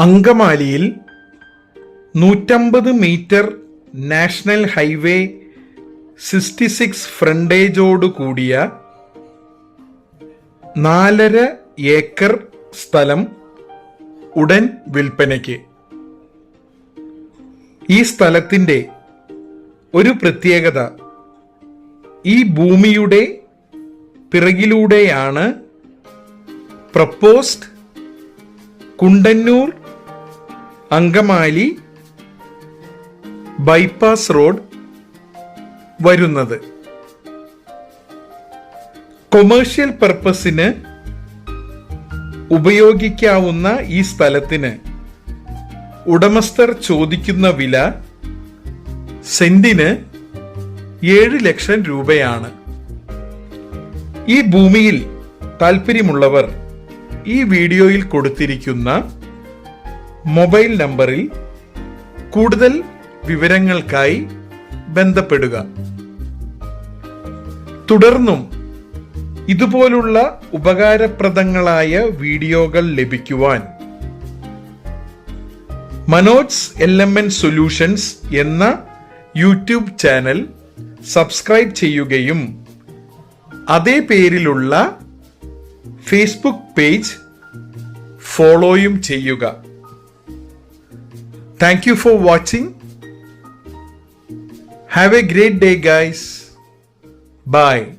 അങ്കമാലിയിൽ നൂറ്റമ്പത് meter national highway sixty six ഫ്രണ്ടേജോട് കൂടിയ നാലര ഏക്കർ സ്ഥലം ഉടൻ വിൽപ്പനയ്ക്ക്. ഈ സ്ഥലത്തിന്റെ ഒരു പ്രത്യേകത ഈ ഭൂമിയുടെ പിറകിലൂടെയാണ് proposed Kundannoor Angamaly bypass road വരുന്നത്. കൊമേഴ്ഷ്യൽ പർപ്പസിന് ഉപയോഗിക്കാവുന്ന ഈ സ്ഥലത്തിന് ഉടമസ്ഥർ ചോദിക്കുന്ന വില സെന്റിന് ഏഴ് ലക്ഷം രൂപയാണ്. ഈ ഭൂമിയിൽ താല്പര്യമുള്ളവർ ഈ വീഡിയോയിൽ കൊടുത്തിരിക്കുന്ന മൊബൈൽ നമ്പറിൽ കൂടുതൽ വിവരങ്ങൾക്കായി ബന്ധപ്പെടുക. തുടർന്നും ഇതുപോലുള്ള ഉപകാരപ്രദങ്ങളായ വീഡിയോകൾ ലഭിക്കുവാൻ Manoj L M N solutions എന്ന യൂട്യൂബ് ചാനൽ സബ്സ്ക്രൈബ് ചെയ്യുകയും അതേ പേരിലുള്ള ഫേസ്ബുക്ക് പേജ് ഫോളോയും ചെയ്യുക. Thank you for watching. Have a great day, guys. Bye.